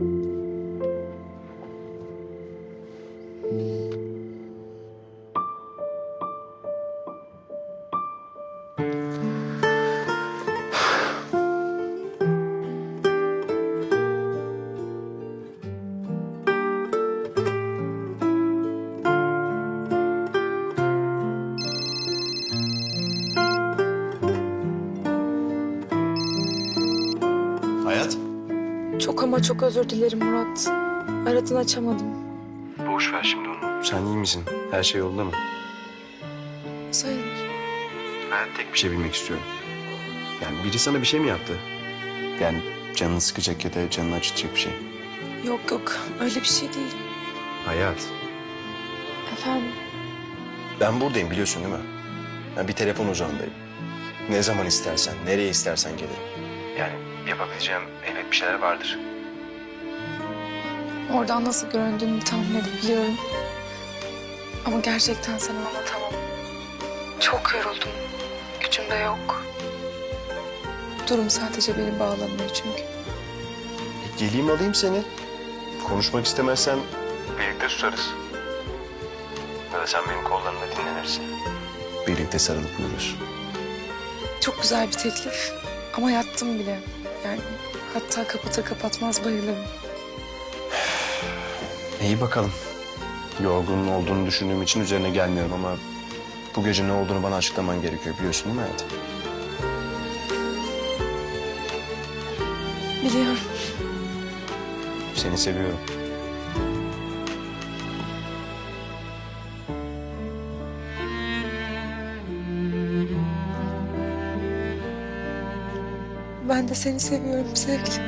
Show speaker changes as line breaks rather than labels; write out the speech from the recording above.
Thank you.
Çok ama çok özür dilerim Murat. Aradın açamadım.
Boş ver şimdi onu. Sen iyi misin? Her şey yolunda mı?
Sayılır.
Ben tek bir şey bilmek istiyorum. Yani biri sana bir şey mi yaptı? Yani canını sıkacak ya da canını acıtacak bir şey.
Yok yok öyle bir şey değil.
Hayat.
Efendim
Ben buradayım biliyorsun değil mi? Ben bir telefon uzağındayım. Ne zaman istersen, nereye istersen gelirim. Yani yapabileceğim elbet bir şeyler vardır.
oradan nasıl göründüğünü tahmin edebiliyorum. Ama gerçekten sana anlatamam. Çok yoruldum. Gücüm de yok. Durum sadece beni bağlamıyor çünkü.
E, geleyim alayım seni. Konuşmak istemezsen birlikte susarız. Ya da sen benim kollarımda dinlenirsin. Birlikte sarılıp uyuruz.
Çok güzel bir teklif. Ama yattım bile. Yani hatta kapatır kapatmaz bayılırım.
İyi bakalım. Yorgun olduğunu düşündüğüm için üzerine gelmiyorum ama... ...bu gece ne olduğunu bana açıklaman gerekiyor biliyorsun değil mi hayatım?
Biliyorum.
Seni seviyorum.
Ben de seni seviyorum sevgilim.